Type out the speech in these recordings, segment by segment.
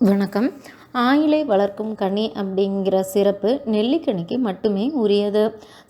வணக்கம். ஆயிலை வளர்க்கும் கனி அப்படிங்கிற சிறப்பு நெல்லிக்கனிக்கு மட்டுமே உரியது.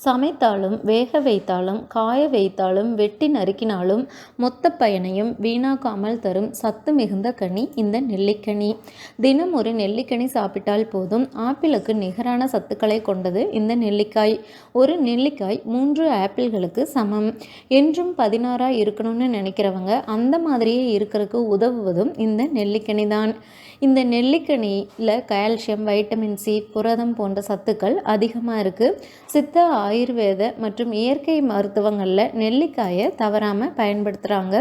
சமைத்தாலும் வேக வைத்தாலும் காய வைத்தாலும் வெட்டி நறுக்கினாலும் மொத்த பயனையும் வீணாக்காமல் தரும் சத்து மிகுந்த கனி இந்த நெல்லிக்கனி. தினம் ஒரு நெல்லிக்கனி சாப்பிட்டால் போதும். ஆப்பிளுக்கு நிகரான சத்துக்களை கொண்டது இந்த நெல்லிக்காய். ஒரு நெல்லிக்காய் மூன்று ஆப்பிள்களுக்கு சமம். என்றும் பதினாறாக இருக்கணும்னு நினைக்கிறவங்க அந்த மாதிரியே இருக்கிறதுக்கு உதவுவதும் இந்த நெல்லிக்கனி தான் இந்த நெல்லிக்கனி இதில் கால்சியம் வைட்டமின் சி புரதம் போன்ற சத்துக்கள் அதிகமாக இருக்குது சித்த ஆயுர்வேத மற்றும் இயற்கை மருத்துவங்களில் நெல்லிக்காயை தவறாமல் பயன்படுத்துகிறாங்க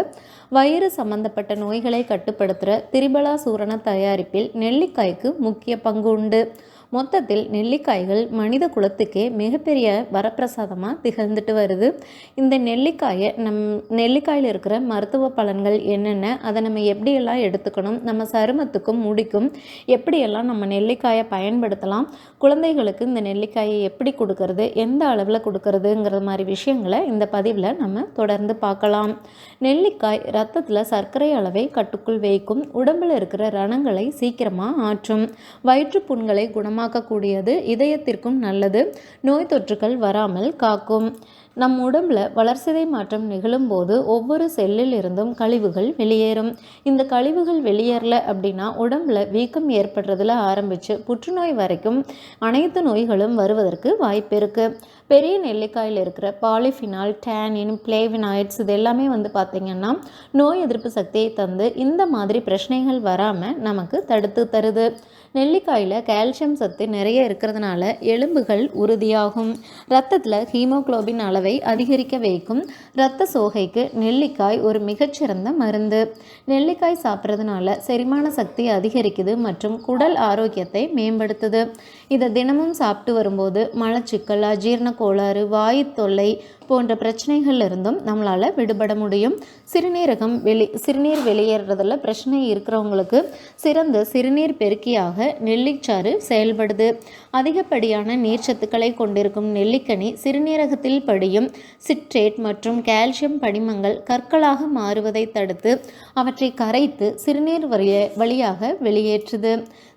வயிறு சம்பந்தப்பட்ட நோய்களை கட்டுப்படுத்துகிற திரிபலா சூரண தயாரிப்பில் நெல்லிக்காய்க்கு முக்கிய பங்கு உண்டு. மொத்தத்தில் நெல்லிக்காய்கள் மனித குலத்துக்கே மிகப்பெரிய வரப்பிரசாதமாக திகழ்ந்துட்டு வருது. இந்த நெல்லிக்காயை நம் நெல்லிக்காயில் இருக்கிற மருத்துவ பலன்கள் என்னென்ன அதை நம்ம எப்படியெல்லாம் எடுத்துக்கணும் நம்ம சருமத்துக்கும் முடிக்கும் எப்படியெல்லாம் நம்ம நெல்லிக்காயை பயன்படுத்தலாம் குழந்தைகளுக்கு இந்த நெல்லிக்காயை எப்படி கொடுக்கறது எந்த அளவில் கொடுக்கறதுங்கிற மாதிரி விஷயங்களை இந்த பதிவில் நம்ம தொடர்ந்து பார்க்கலாம். நெல்லிக்காய் ரத்தத்தில் சர்க்கரை அளவை கட்டுக்குள் வைக்கும் உடம்பில் இருக்கிற ரணங்களை சீக்கிரமாக ஆற்றும் வயிற்று புண்களை குணம் குணமாக்கக்கூடியது இதயத்திற்கும் நல்லது. நோய் தொற்றுகள் வராமல் காக்கும். நம் உடம்புல வளர்சிதை மாற்றம் நிகழும்போது ஒவ்வொரு செல்லில் இருந்தும் கழிவுகள் வெளியேறும். இந்த கழிவுகள் வெளியேறல அப்படின்னா உடம்புல வீக்கம் ஏற்படுறதுல ஆரம்பித்து புற்றுநோய் வரைக்கும் அனைத்து நோய்களும் வருவதற்கு வாய்ப்பு இருக்குது பெரிய நெல்லிக்காயில் இருக்கிற பாலிஃபினால் டேனின் பிளேவினாய்ட்ஸ் இது எல்லாமே வந்து பார்த்திங்கன்னா நோய் எதிர்ப்பு சக்தியை தந்து இந்த மாதிரி பிரச்சனைகள் வராமல் நமக்கு தடுத்து தருது. நெல்லிக்காயில் கால்சியம் சத்து நிறைய இருக்கிறதுனால எலும்புகள் உறுதியாகும். ரத்தத்தில் ஹீமோக்ளோபின் அளவை அதிகரிக்க வைக்கும். இரத்த சோகைக்கு நெல்லிக்காய் ஒரு மிகச்சிறந்த மருந்து. நெல்லிக்காய் சாப்பிட்றதுனால செரிமான சக்தி அதிகரிக்குது மற்றும் குடல் ஆரோக்கியத்தை மேம்படுத்துது. இதை தினமும் சாப்பிட்டு வரும்போது மலச்சிக்கல் அஜீரண கோளாறு வாயு தொல்லை போன்ற பிரச்சனைகள் இருந்தும் நம்மளால் விடுபட முடியும். சிறுநீரகம் வெளி சிறுநீர் வெளியேறதில் பிரச்சனை இருக்கிறவங்களுக்கு சிறந்த சிறுநீர் பெருக்கியாக நெல்லிச்சாறு செயல்படுது. அதிகப்படியான நீர்ச்சத்துக்களை கொண்டிருக்கும் நெல்லிக்கனி சிறுநீரகத்தில் படியும். சிட்ரேட் மற்றும் கால்சியம் படிமங்கள் கற்களாக மாறுவதை தடுத்து அவற்றை கரைத்து சிறுநீர் வழிய வழியாக வெளியேற்றுது.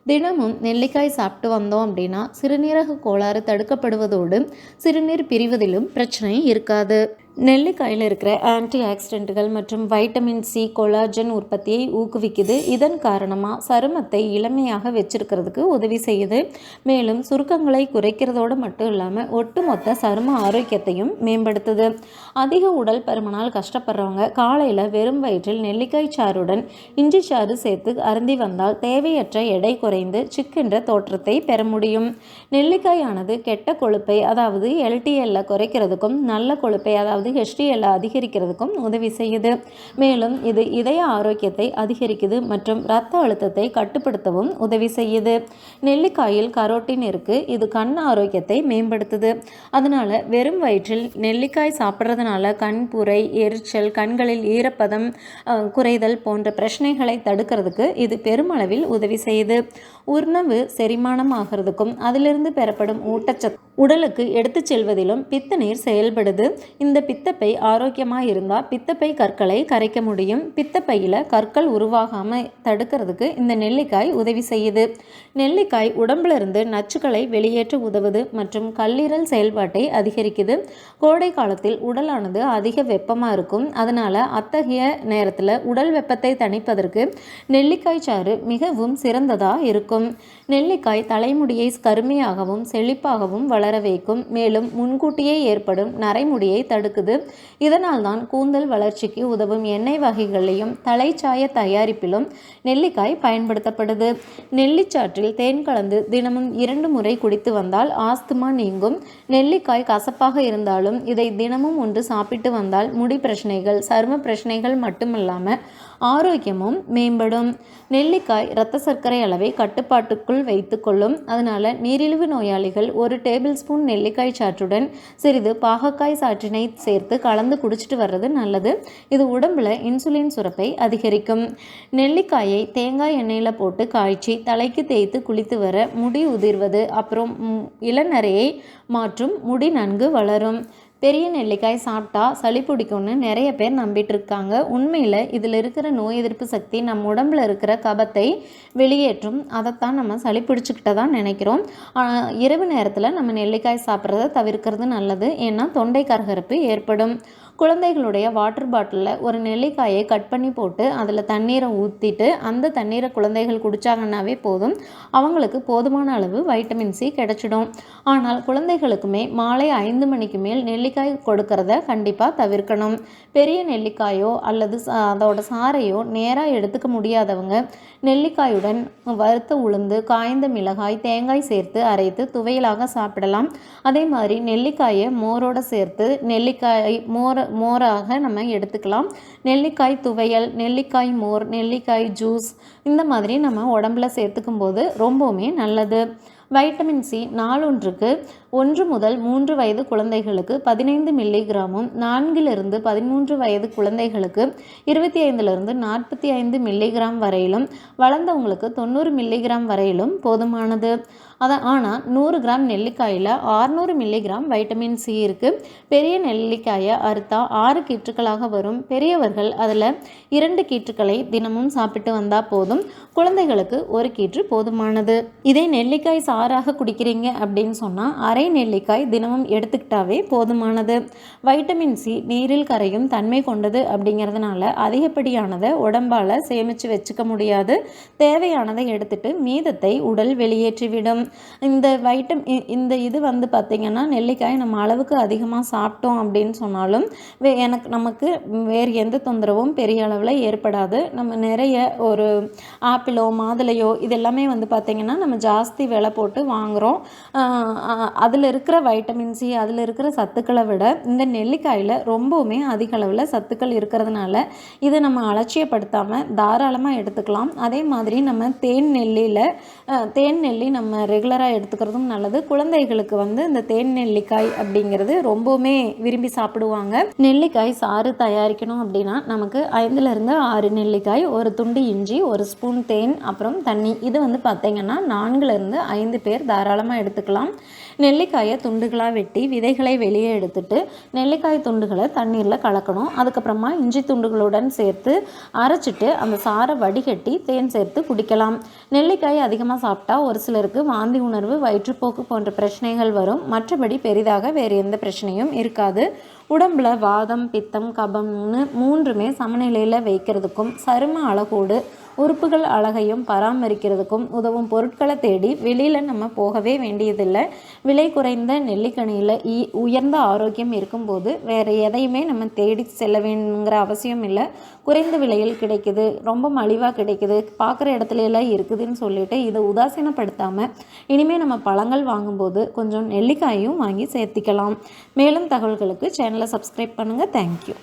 தினமும் நெல்லிக்காய் சாப்பிட்டு வந்தோம் அப்படின்னா சிறுநீரக கோளாறு தடுக்கப்படுவதோடு சிறுநீர் பிரிவதிலும் பிரச்சனை இருக்காது நெல்லிக்காயில் இருக்கிற ஆன்டி ஆக்சிடென்ட்டுகள் மற்றும் வைட்டமின் சி கொலாஜன் உற்பத்தியை ஊக்குவிக்குது. இதன் காரணமாக சருமத்தை இளமையாக வச்சிருக்கிறதுக்கு உதவி செய்யுது. மேலும் சுருக்கங்களை குறைக்கிறதோடு மட்டும் இல்லாமல் ஒட்டுமொத்த சரும ஆரோக்கியத்தையும் மேம்படுத்துது. அதிக உடல் பருமனால் கஷ்டப்படுறவங்க காலையில் வெறும் வயிற்றில் நெல்லிக்காய் சாறுடன் இஞ்சி சாறு சேர்த்து அருந்தி வந்தால் தேவையற்ற எடை குறைந்து சிக்கென்ற தோற்றத்தை பெற முடியும். நெல்லிக்காயானது கெட்ட கொழுப்பை அதாவது எல்டிஎல்ல குறைக்கிறதுக்கும் நல்ல கொழுப்பை அதாவது ஹெச்டிஎல்லை அதிகரிக்கிறதுக்கும் உதவி செய்யுது. மேலும் இது இதய ஆரோக்கியத்தை அதிகரிக்குது மற்றும் இரத்த அழுத்தத்தை கட்டுப்படுத்தவும் உதவி செய்யுது. நெல்லிக்காயில் கரோட்டின் இருக்குது இது கண் ஆரோக்கியத்தை மேம்படுத்துது. அதனால் வெறும் வயிற்றில் நெல்லிக்காய் சாப்பிட்றதுனால கண் புரை எரிச்சல் கண்களில் ஈரப்பதம் குறைதல் போன்ற பிரச்சனைகளை தடுக்கிறதுக்கு இது பெருமளவில் உதவி செய்யுது. உணவு செரிமானம் ஆகிறதுக்கும் அதிலிருந்து பெறப்படும் ஊட்டச்சத்து உடலுக்கு எடுத்துச் செல்வதிலும் பித்த நீர் செயல்படுது. இந்த பித்தப்பை ஆரோக்கியமாக இருந்தால் பித்தப்பை கற்களை கரைக்க முடியும். பித்தப்பையில் கற்கள் உருவாகாமல் தடுக்கிறதுக்கு இந்த நெல்லிக்காய் உதவி செய்யுது. நெல்லிக்காய் உடம்புல இருந்து நச்சுக்களை வெளியேற்ற உதவுது மற்றும் கல்லீரல் செயல்பாட்டை அதிகரிக்குது. கோடை காலத்தில் உடலானது அதிக வெப்பமாக இருக்கும். அதனால் அத்தகைய நேரத்தில் உடல் வெப்பத்தை தணிப்பதற்கு நெல்லிக்காய் சாறு மிகவும் சிறந்ததாக இருக்கும். நெல்லிக்காய் தலைமுடியை கருமையாகவும் செழிப்பாகவும் வளர வைக்கும். மேலும் முன்கூட்டியே ஏற்படும் நரைமுடியை இருக்குது. இதனால் தான் கூந்தல் வளர்ச்சிக்கு உதவும் எண்ணெய் வகைகளையும் தலைச்சாய தயாரிப்பிலும் நெல்லிக்காய் பயன்படுத்தப்படுது. நெல்லிச்சாற்றில் தேன் கலந்து தினமும் இரண்டு முறை குடித்து வந்தால் ஆஸ்துமா நீங்கும். நெல்லிக்காய் கசப்பாக இருந்தாலும் இதை தினமும் ஒன்று சாப்பிட்டு வந்தால் முடி பிரச்சனைகள் சரும பிரச்சனைகள் மட்டுமல்லாமல் ஆரோக்கியமும் மேம்படும். நெல்லிக்காய் இரத்த சர்க்கரை அளவை கட்டுப்பாட்டுக்குள் வைத்துக்கொள்ளும் அதனால் நீரிழிவு நோயாளிகள் ஒரு டேபிள் ஸ்பூன் நெல்லிக்காய் சாற்றுடன் சிறிது பாகக்காய் சாற்றினை சேர்த்து கலந்து குடிச்சிட்டு வர்றது நல்லது. இது உடம்பில் இன்சுலின் சுரப்பை அதிகரிக்கும். நெல்லிக்காயை தேங்காய் எண்ணெயில் போட்டு காய்ச்சி தலைக்கு தேய்த்து குளித்து வர முடி உதிர்வது அப்புறம் இளநரையை மாற்றும் முடி நன்கு வளரும். பெரிய நெல்லிக்காய் சாப்பிட்டா சளி பிடிக்கும்னு நிறைய பேர் நம்பிட்டு இருக்காங்க உண்மையில் இதில் இருக்கிற நோய் எதிர்ப்பு சக்தி நம்ம உடம்புல இருக்கிற கபத்தை வெளியேற்றும். அதைத்தான் நம்ம சளி பிடிச்சிக்கிட்ட தான் நினைக்கிறோம் இரவு நேரத்தில் நம்ம நெல்லிக்காய் சாப்பிட்றத தவிர்க்கிறது நல்லது. ஏன்னா தொண்டை கரகரப்பு ஏற்படும். குழந்தைகளுடைய வாட்டர் பாட்டிலில் ஒரு நெல்லிக்காயை கட் பண்ணி போட்டு அதில் தண்ணீரை ஊற்றிட்டு அந்த தண்ணீரை குழந்தைகள் குடித்தாங்கன்னாவே போதும். அவங்களுக்கு போதுமான அளவு வைட்டமின் சி கிடச்சிடும். ஆனால் குழந்தைகளுக்குமே மாலை ஐந்து மணிக்கு மேல் நெல்லிக்காய் கொடுக்கறத கண்டிப்பாக தவிர்க்கணும். பெரிய நெல்லிக்காயோ அல்லது அதோட சாறையோ நேராக எடுத்துக்க முடியாதவங்க நெல்லிக்காயுடன் வறுத்த உளுந்து காய்ந்த மிளகாய் தேங்காய் சேர்த்து அரைத்து துவையலாக சாப்பிடலாம். அதே மாதிரி நெல்லிக்காயை மோரோடு சேர்த்து நெல்லிக்காய் மோரை மோராக நம்ம எடுத்துக்கலாம். நெல்லிக்காய் துவையல் நெல்லிக்காய் மோர் நெல்லிக்காய் ஜூஸ் இந்த மாதிரி நம்ம உடம்புல சேர்த்துக்கும் போது ரொம்பவுமே நல்லது. வைட்டமின் சி நாளொன்றுக்கு ஒன்று முதல் மூன்று வயது குழந்தைகளுக்கு பதினைந்து மில்லிகிராமும் நான்கிலிருந்து பதிமூன்று வயது குழந்தைகளுக்கு இருபத்தி ஐந்துலேருந்து நாற்பத்தி ஐந்து மில்லிகிராம் வரையிலும் வளர்ந்தவங்களுக்கு தொண்ணூறு மில்லிகிராம் வரையிலும் போதுமானது. அதை ஆனால் நூறு கிராம் நெல்லிக்காயில் ஆறுநூறு மில்லிகிராம் வைட்டமின் சி இருக்குது பெரிய நெல்லிக்காயை அறுத்தா ஆறு கீற்றுக்களாக வரும். பெரியவர்கள் அதில் இரண்டு கீற்றுக்களை தினமும் சாப்பிட்டு வந்தால் போதும். குழந்தைகளுக்கு ஒரு கீற்று போதுமானது. இதே நெல்லிக்காய் சாறாக குடிக்கிறீங்க அப்படின்னு சொன்னால் அரை நெல்லிக்காய் தினமும் எடுத்துக்கிட்டாவே போதுமானது. வைட்டமின் சி நீரில் கரையும் தன்மை கொண்டது அப்படிங்கிறதுனால அதிகப்படியானதை உடம்பால் சேமித்து வச்சுக்க முடியாது. தேவையானதை எடுத்துட்டு மீதத்தை உடல் வெளியேற்றிவிடும். இந்த வைட்டம் இந்த இது வந்து பார்த்திங்கன்னா நெல்லிக்காய் நம்ம அளவுக்கு அதிகமாக சாப்பிட்டோம் அப்படின்னு சொன்னாலும் வே எனக்கு நமக்கு வேறு எந்த தொந்தரவும் பெரிய அளவில் ஏற்படாது. நம்ம நிறைய ஒரு ஆப்பிளோ மாதுளையோ இது எல்லாமே வந்து பார்த்திங்கன்னா நம்ம ஜாஸ்தி விலை போட்டு வாங்குகிறோம் அதில் இருக்கிற வைட்டமின் சி அதில் இருக்கிற சத்துக்களை விட இந்த நெல்லிக்காயில் ரொம்பவுமே அதிக அளவில் சத்துக்கள் இருக்கிறதுனால இதை நம்ம அலட்சியப்படுத்தாமல் தாராளமாக எடுத்துக்கலாம். அதே மாதிரி நம்ம தேன் நெல்லியில் தேன் நெல்லி நம்ம ரெகுலராக எடுத்துக்கிறதும் நல்லது. குழந்தைகளுக்கு வந்து இந்த தேன் நெல்லிக்காய் அப்படிங்கிறது ரொம்பவுமே விரும்பி சாப்பிடுவாங்க. நெல்லிக்காய் சாறு தயாரிக்கணும் அப்படின்னா நமக்கு ஐந்துலேருந்து ஆறு நெல்லிக்காய் ஒரு துண்டு இஞ்சி ஒரு ஸ்பூன் தேன் அப்புறம் தண்ணி. இது வந்து பார்த்திங்கன்னா நான்குலேருந்து ஐந்து பேர் தாராளமாக எடுத்துக்கலாம். நெல்லிக்காயை துண்டுகளாக வெட்டி விதைகளை வெளியே எடுத்துட்டு நெல்லிக்காய் துண்டுகளை தண்ணீரில் கலக்கணும். அதுக்கப்புறமா இஞ்சி துண்டுகளுடன் சேர்த்து அரைச்சிட்டு அந்த சாரை வடிகட்டி தேன் சேர்த்து குடிக்கலாம். நெல்லிக்காய் அதிகமாக சாப்பிட்டா ஒரு சிலருக்கு வாந்தி உணர்வு வயிற்றுப்போக்கு போன்ற பிரச்சனைகள் வரும். மற்றபடி பெரிதாக வேறு எந்த பிரச்சனையும் இருக்காது. உடம்புல வாதம் பித்தம் கபம்னு மூன்றுமே சமநிலையில் வைக்கிறதுக்கும் சரும அழகோடு உறுப்புகள் அழகையும் பராமரிக்கிறதுக்கும் உதவும் பொருட்களை தேடி வெளியில் நம்ம போகவே வேண்டியதில்லை. விலை குறைந்த நெல்லிக்கனியில் உயர்ந்த ஆரோக்கியம் இருக்கும்போது வேறு எதையுமே நம்ம தேடி செல்ல வேணுங்கிற அவசியம் இல்லை. குறைந்த விலையில் கிடைக்குது ரொம்ப மலிவாக கிடைக்குது பார்க்குற இடத்துல எல்லாம் இருக்குதுன்னு சொல்லிட்டு இதை உதாசீனப்படுத்தாமல் இனிமேல் நம்ம பழங்கள் வாங்கும்போது கொஞ்சம் நெல்லிக்காயும் வாங்கி சேர்த்திக்கலாம். மேலும் தகவல்களுக்கு சேனலை சப்ஸ்கிரைப் பண்ணுங்கள் தேங்க்யூ